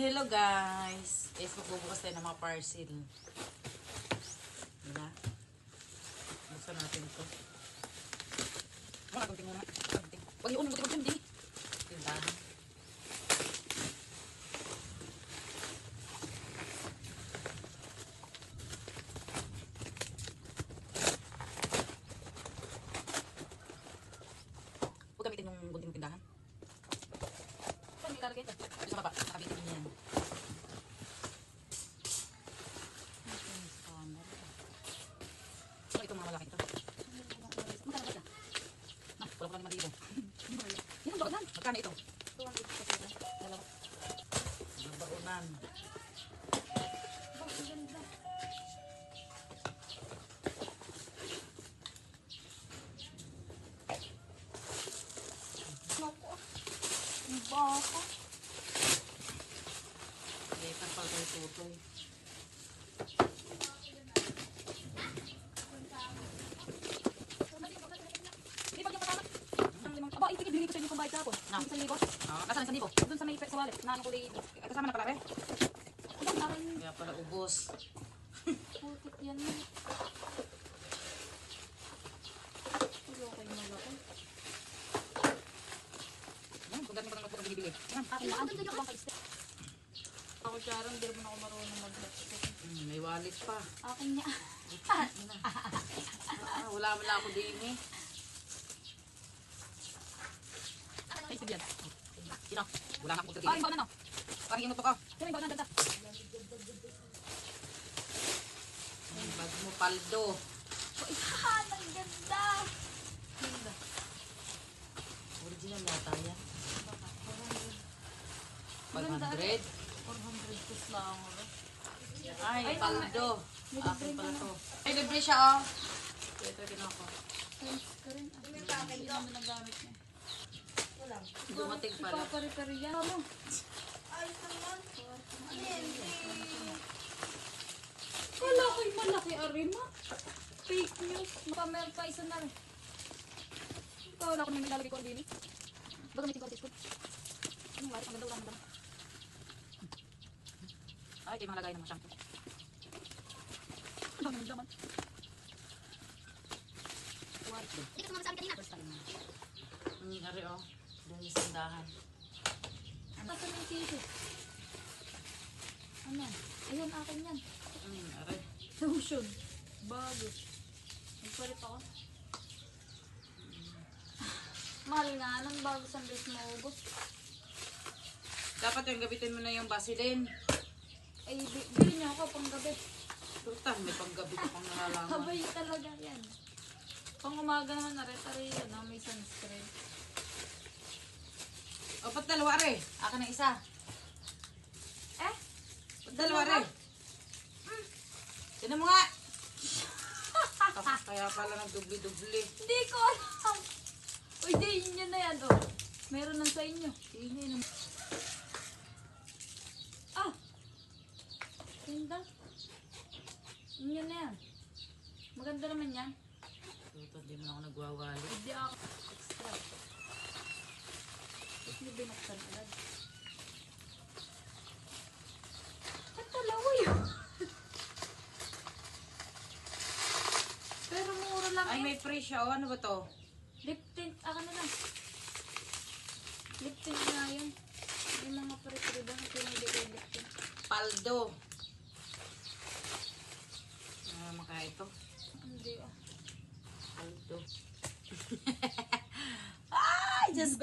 Hello guys! Guys, magbubukas tayo ng mga parcel. Diba? Buksan natin ito. Mga gunting muna. Gunting. Huwag yung unang gunting gunting. Tindahan. Huwag gamitin yung gunting tindahan. Saan may lalagay ito? Sa baba. Nakabitin niya yan. Ano itong mga malaki ito? Magkano ba ito? Ah, wala ko lang malibo. Yan ang baunan. Magkano ito? Ang baunan. Baka. Letter pala kay tutoy. Di ba yung kasama? Ang aba, itigil, binigay ko sa inyo pambayad kahapon. No. Yung isang libo. Ah, asan ang libo? Doon sa may sa wallet, na ano ko li- Kasama na pala. Aba, akin, Kaya pala ubos. putik yan. Tulo. Yan, kung dati mo lang ito binibili. Yan. Akin na, ang tulo bang kaiste. Ako, Sharon, di mo na ako marunong mag-laptop. Hmm, may wallet pa. Akin niya. Ah, wala mo lang ako din eh. Ay, sige yan. Sino? Wala nga akong Paring pagkakitin. ba na no? Parang ko. Yung ba na dagdag? Hmm, Bag mo paldo. Ang ganda. Ganda. Original yata yan. Baka, 400. 500. 400 pesos lang. Ay, Ay, paldo. Akin pala. Ay, libre siya oh. Ito, kinako. Thanks ka rin. Naman nagamit niya. Dumating pala. Papa repair yan. Ano? Wala ko'y malaki arima. Fake news. Mapamel pa isa na rin. Wala ko nang nilalagay ko ang dini. Baga may tigortis ko. Ano nga? Ang ganda wala ang ganda. Ay, ito yung mga lagay ng shampoo. Ang ganda naman. Kwarto. Dito ko sa kanina. First time. Hmm, ari oh. Doon sa sandahan. Ano sa yung tissue? Ano? Ayun, akin yan. Hmm, ari. Lotion. Bago. Nagpalit ako. Mahal nga, nang bago sa bes maubos. Dapat yung gabitin mo na yung Vaseline. Ay, bi- bili niyo ako pang gabi. Tuta, may panggabi ka pang nalalaman. Habay talaga yan. Pang umaga naman taray yan, ah, may sunscreen. O, ba't dalawa re? Akin na isa. Eh? Ba't dalawa re? Tinan mo nga. Kaya pala nagdubli-dubli. Hindi ko alam. Uy, di, yun na yan, oh. Meron lang sa inyo. Ingay naman. Ah! Ganda. Yun yun na yan. Maganda naman yan. Tuta, di mo na ako nagwawali. Hindi ako lang Ay, may free siya. O, ano ba to? Lip tint. Ako na lang. Lip tint nga yun. Yung mga pare-pare ba na yung lip tint. Paldo. Ano makaya ito? Hindi oh. Paldo. Ay, just